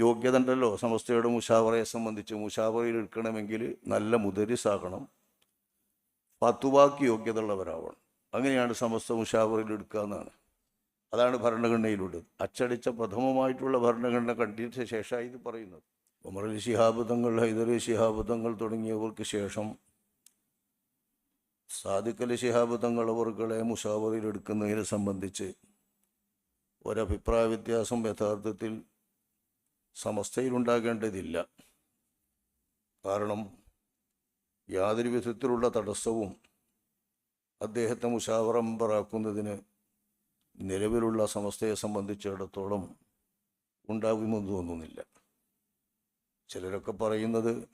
യോഗ്യത ഉണ്ടല്ലോ സമസ്തയുടെ മുഷാവറയെ സംബന്ധിച്ച് മുഷാവറയിൽ എടുക്കണമെങ്കിൽ നല്ല മുദരിസാകണം പത്തുവാക്ക് യോഗ്യത ഉള്ളവരാവണം അങ്ങനെയാണ് സമസ്ത മുഷാവറയിൽ എടുക്കുക എന്നാണ്. അതാണ് ഭരണഘടനയിലുള്ളത് അച്ചടിച്ച പ്രഥമമായിട്ടുള്ള ഭരണഘടന കണ്ടിച്ച ശേഷമായി ഇത് പറയുന്നത്. ശിഹാബ് ശിഹാബുദങ്ങൾ ഹൈദർ അലി ശിഹാബ് തങ്ങൾ തുടങ്ങിയവർക്ക് ശേഷം സാദിഖ് അലി ശിഹാബ് തങ്ങൾ അവർകളെ മുഷാവറയിൽ എടുക്കുന്നതിനെ സംബന്ധിച്ച് ഒരഭിപ്രായ വ്യത്യാസം യഥാർത്ഥത്തിൽ സമസ്തയിലുണ്ടാകേണ്ടതില്ല. കാരണം യാതൊരു വിധത്തിലുള്ള തടസ്സവും അദ്ദേഹത്തെ മുഷാവറമ്പറാക്കുന്നതിന് നിലവിലുള്ള സമസ്തയെ സംബന്ധിച്ചിടത്തോളം ഉണ്ടാകുമെന്ന് തോന്നുന്നില്ല. ചിലരൊക്കെ പറയുന്നത്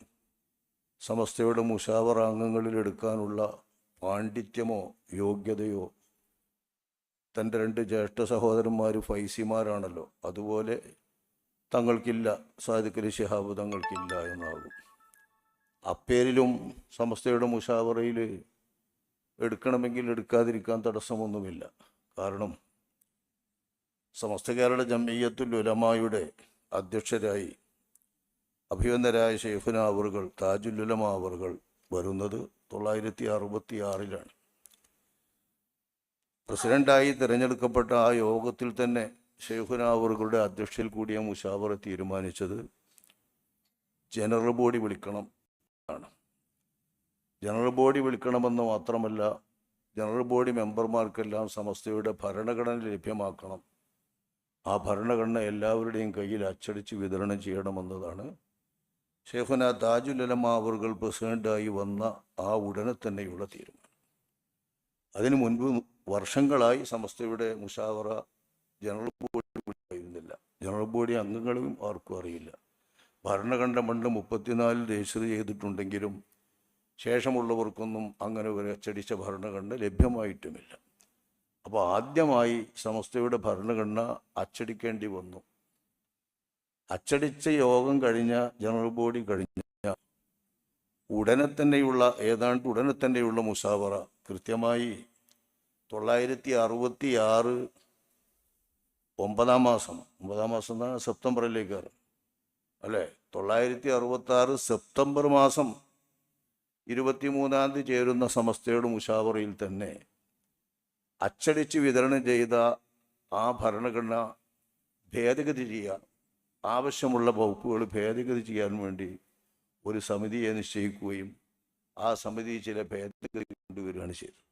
സമസ്തയുടെ മുഷാവറ അംഗങ്ങളിൽ എടുക്കാനുള്ള പാണ്ഡിത്യമോ യോഗ്യതയോ തന്റെ രണ്ട് ജ്യേഷ്ഠ സഹോദരന്മാർ ഫൈസിമാരാണല്ലോ. അതുപോലെ തങ്ങൾക്കില്ല സാദിഖലി ശിഹാബ് തങ്ങൾക്കില്ല എന്നാകും. അപ്പേരിലും സമസ്തയുടെ മുഷാവറയിൽ എടുക്കണമെങ്കിൽ എടുക്കാതിരിക്കാൻ തടസ്സമൊന്നുമില്ല. കാരണം സമസ്ത കേരള ജമീയത്തുൽ ഉലമായുടെ അധ്യക്ഷരായി അഭിവന്ദരായ ഷെയ്ഫുന അവറുകൾ താജുല്ലുലമ അവറുകൾ വരുന്നത് തൊള്ളായിരത്തി അറുപത്തി ആറിലാണ് പ്രസിഡന്റായി തിരഞ്ഞെടുക്കപ്പെട്ട ആ യോഗത്തിൽ തന്നെ ഷെയ്ഖുന അവറുകളുടെ അധ്യക്ഷയിൽ കൂടിയ മുഷാവറ തീരുമാനിച്ചത്. ജനറൽ ബോഡി വിളിക്കണം ആണ് ജനറൽ ബോഡി വിളിക്കണമെന്ന് മാത്രമല്ല ജനറൽ ബോഡി മെമ്പർമാർക്കെല്ലാം സമസ്തയുടെ ഭരണഘടന ലഭ്യമാക്കണം. ആ ഭരണഘടന എല്ലാവരുടെയും കയ്യിൽ അച്ചടിച്ച് വിതരണം ചെയ്യണമെന്നതാണ്. ഷെയ്ഖുന താജുൽ അലമ അവറുകൾ പ്രസിഡന്റായി വന്ന ആ ഉടനെ തന്നെയുള്ള തീരുമാനം. അതിനു മുൻപ് വർഷങ്ങളായി സമസ്തയുടെ മുഷാവറ ജനറൽ ബോഡി ഉണ്ടായിരുന്നില്ല ജനറൽ ബോഡി അംഗങ്ങളും ആർക്കും അറിയില്ല. ഭരണഘടന പണ്ട് മുപ്പത്തിനാലിൽ രജിസ്റ്റർ ചെയ്തിട്ടുണ്ടെങ്കിലും ശേഷമുള്ളവർക്കൊന്നും അങ്ങനെ ഒരു അച്ചടിച്ച ഭരണഘടന ലഭ്യമായിട്ടുമില്ല. അപ്പോൾ ആദ്യമായി സമസ്തയുടെ ഭരണഘടന അച്ചടിക്കേണ്ടി വന്നു. അച്ചടിച്ച യോഗം കഴിഞ്ഞ ജനറൽ ബോഡി കഴിഞ്ഞ ഉടനെ തന്നെയുള്ള ഏതാണ്ട് ഉടനെ തന്നെയുള്ള മുസാവറ കൃത്യമായി തൊള്ളായിരത്തി അറുപത്തി ആറ് ഒമ്പതാം മാസം. ഒമ്പതാം മാസം എന്നാണ് സെപ്റ്റംബറിലേക്ക് അല്ലേ തൊള്ളായിരത്തി അറുപത്തി ആറ് സെപ്റ്റംബർ മാസം ഇരുപത്തിമൂന്നാം തീയതി ചേരുന്ന സമസ്തയുടെ മുഷാവറയിൽ തന്നെ അച്ചടിച്ച് വിതരണം ചെയ്ത ആ ഭരണഘടന ഭേദഗതി ചെയ്യാൻ ആവശ്യമുള്ള വകുപ്പുകൾ ഭേദഗതി ചെയ്യാൻ വേണ്ടി ഒരു സമിതിയെ നിശ്ചയിക്കുകയും ആ സമിതി ചില ഭേദഗതി കൊണ്ടുവരികയാണ് ചെയ്തത്.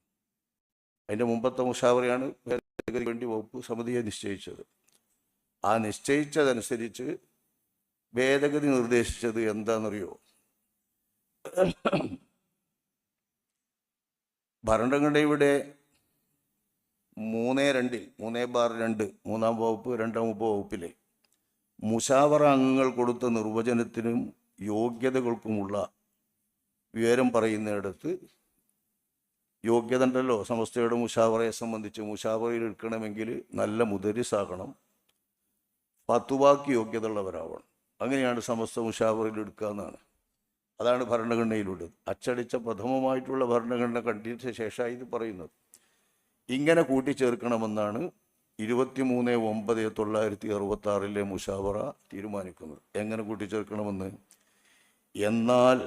അതിന്റെ മുമ്പത്തെ മുഷാവറയാണ് ഭേദഗതിക്ക് വേണ്ടി വകുപ്പ് സമിതിയെ നിശ്ചയിച്ചത്. ആ നിശ്ചയിച്ചതനുസരിച്ച് ഭേദഗതി നിർദ്ദേശിച്ചത് എന്താണെന്നറിയോ? ഭരണഘടനയുടെ മൂന്നേ രണ്ടിൽ മൂന്നേ ബാർ രണ്ട് മൂന്നാം വകുപ്പ് രണ്ടാം വകുപ്പിലെ മുഷാവറ അംഗങ്ങൾ കൊടുത്ത നിർവചനത്തിനും യോഗ്യതകൾക്കുമുള്ള വിവരം പറയുന്നിടത്ത് യോഗ്യത ഉണ്ടല്ലോ സമസ്തയുടെ മുഷാവറയെ സംബന്ധിച്ച് മുഷാവറയിൽ എടുക്കണമെങ്കിൽ നല്ല മുദരിസാകണം. പത്തുവാക്ക് യോഗ്യത ഉള്ളവരാവണം അങ്ങനെയാണ് സമസ്ത മുഷാവറയിൽ എടുക്കുക എന്നാണ്. അതാണ് ഭരണഘടനയിലുള്ളത്. അച്ചടിച്ച പ്രഥമമായിട്ടുള്ള ഭരണഘടന കണ്ടിച്ച ശേഷമായി ഇത് പറയുന്നത്. ഇങ്ങനെ കൂട്ടിച്ചേർക്കണമെന്നാണ് ഇരുപത്തിമൂന്ന് ഒമ്പത് തൊള്ളായിരത്തി അറുപത്തി ആറിലെ മുഷാവറ തീരുമാനിക്കുന്നത്. എങ്ങനെ കൂട്ടിച്ചേർക്കണമെന്ന്? എന്നാൽ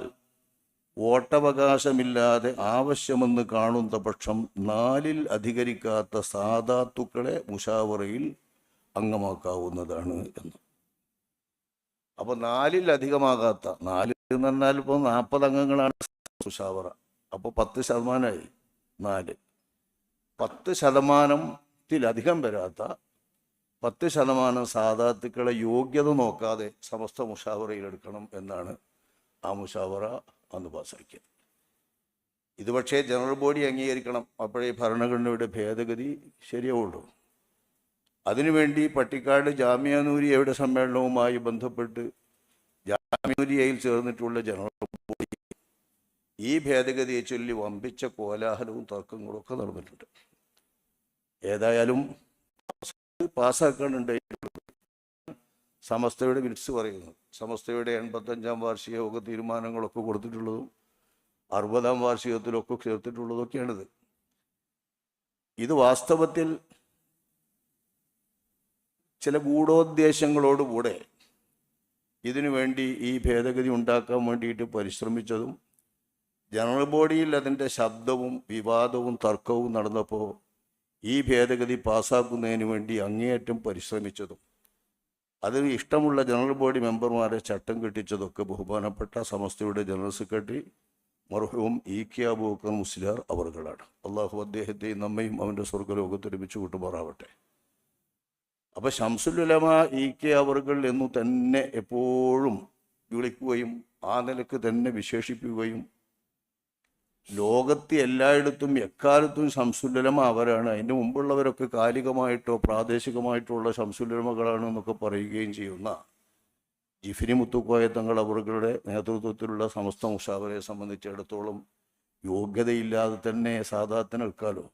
വോട്ടവകാശമില്ലാതെ ആവശ്യമെന്ന് കാണുന്ന പക്ഷം നാലിൽ അധികരിക്കാത്ത സാധാത്തുക്കളെ മുഷാവറയിൽ അംഗമാക്കാവുന്നതാണ് എന്ന്. അപ്പോൾ നാലിൽ അധികമാകാത്ത നാലിൽ എന്ന് പറഞ്ഞാൽ ഇപ്പോൾ നാൽപ്പത് അംഗങ്ങളാണ് മുഷാവറ. അപ്പോൾ പത്ത് ശതമാനമായി നാല്. പത്ത് ശതമാനത്തിലധികം വരാത്ത പത്ത് ശതമാനം സാധാത്തുക്കളെ യോഗ്യത നോക്കാതെ സമസ്ത മുഷാവറയിൽ എടുക്കണം എന്നാണ് ആ മുഷാവറ അന്ന് പാസ്സാക്കിയത് ഇത് പക്ഷേ ജനറൽ ബോഡി അംഗീകരിക്കണം. അപ്പോഴേ ഭരണഘടനയുടെ ഭേദഗതി ശരിയാവുള്ളൂ. അതിനുവേണ്ടി പട്ടിക്കാട് ജാമ്യാനൂരിയയുടെ സമ്മേളനവുമായി ബന്ധപ്പെട്ട് ജാമ്യാനൂരിയയിൽ ചേർന്നിട്ടുള്ള ജനറൽ ബോഡി ഈ ഭേദഗതിയെ ചൊല്ലി വമ്പിച്ച കോലാഹലവും തർക്കങ്ങളും ഒക്കെ നടന്നിട്ടുണ്ട്. ഏതായാലും പാസ്സാക്കാനുണ്ട് സമസ്തയുടെ മിനിറ്റ്സ് പറയുന്നു. സമസ്തയുടെ എൺപത്തഞ്ചാം വാർഷിക യോഗ തീരുമാനങ്ങളൊക്കെ കൊടുത്തിട്ടുള്ളതും അറുപതാം വാർഷികത്തിലൊക്കെ ചേർത്തിട്ടുള്ളതൊക്കെയാണിത്. ഇത് വാസ്തവത്തിൽ ചില ഗൂഢോദ്ദേശങ്ങളോടുകൂടെ ഇതിനു വേണ്ടി ഈ ഭേദഗതി ഉണ്ടാക്കാൻ വേണ്ടിയിട്ട് പരിശ്രമിച്ചതും ജനറൽ ബോഡിയിൽ അതിന്റെ ശബ്ദവും വിവാദവും തർക്കവും നടന്നപ്പോൾ ഈ ഭേദഗതി പാസ്സാക്കുന്നതിന് വേണ്ടി അങ്ങേയറ്റം പരിശ്രമിച്ചതും അതിന് ഇഷ്ടമുള്ള ജനറൽ ബോഡി മെമ്പർമാരെ ചട്ടം കെട്ടിച്ചതൊക്കെ ബഹുമാനപ്പെട്ട സമസ്തയുടെ ജനറൽ സെക്രട്ടറി മർഹൂം ഇ കെ അബൂക്കർ മുസ്ലിയാർ അവറുകളാണ് അള്ളാഹു അദ്ദേഹത്തെയും നമ്മയും അവന്റെ സ്വർഗലോകത്ത് ഒരുമിച്ച് കൂട്ടുമാറാവട്ടെ. അപ്പം ഷംസുലുലമ ഇ കെ അവറുകൾ എന്നു തന്നെ എപ്പോഴും വിളിക്കുകയും ആ നിലയ്ക്ക് തന്നെ വിശേഷിപ്പിക്കുകയും ലോകത്ത് എല്ലായിടത്തും എക്കാലത്തും ശംസുലമ അവരാണ് അതിന് മുമ്പുള്ളവരൊക്കെ കാലികമായിട്ടോ പ്രാദേശികമായിട്ടോ ഉള്ള ശംസുലമകളാണ് എന്നൊക്കെ പറയുകയും ചെയ്യുന്ന ജിഫിനി മുത്തുക്കോയ തങ്ങൾ അവരുടെ നേതൃത്വത്തിലുള്ള സമസ്ത മുഷാവരെ സംബന്ധിച്ചിടത്തോളം യോഗ്യതയില്ലാതെ തന്നെ സാധാരണ എടുക്കാലോ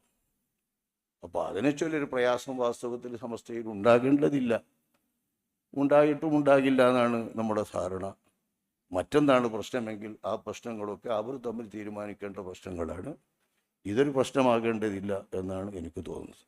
അപ്പോൾ അതിനെ ചൊല്ലൊരു പ്രയാസം വാസ്തവത്തിൽ സമസ്തയിൽ ഉണ്ടാകേണ്ടതില്ല. ഉണ്ടായിട്ടും ഉണ്ടാകില്ല എന്നാണ് നമ്മുടെ ധാരണ. മറ്റെന്താണ് പ്രശ്നമെങ്കിൽ ആ പ്രശ്നങ്ങളൊക്കെ അവർ തമ്മിൽ തീരുമാനിക്കേണ്ട പ്രശ്നങ്ങളാണ്. ഇതൊരു പ്രശ്നമാകേണ്ടതില്ല എന്നാണ് എനിക്ക് തോന്നുന്നത്.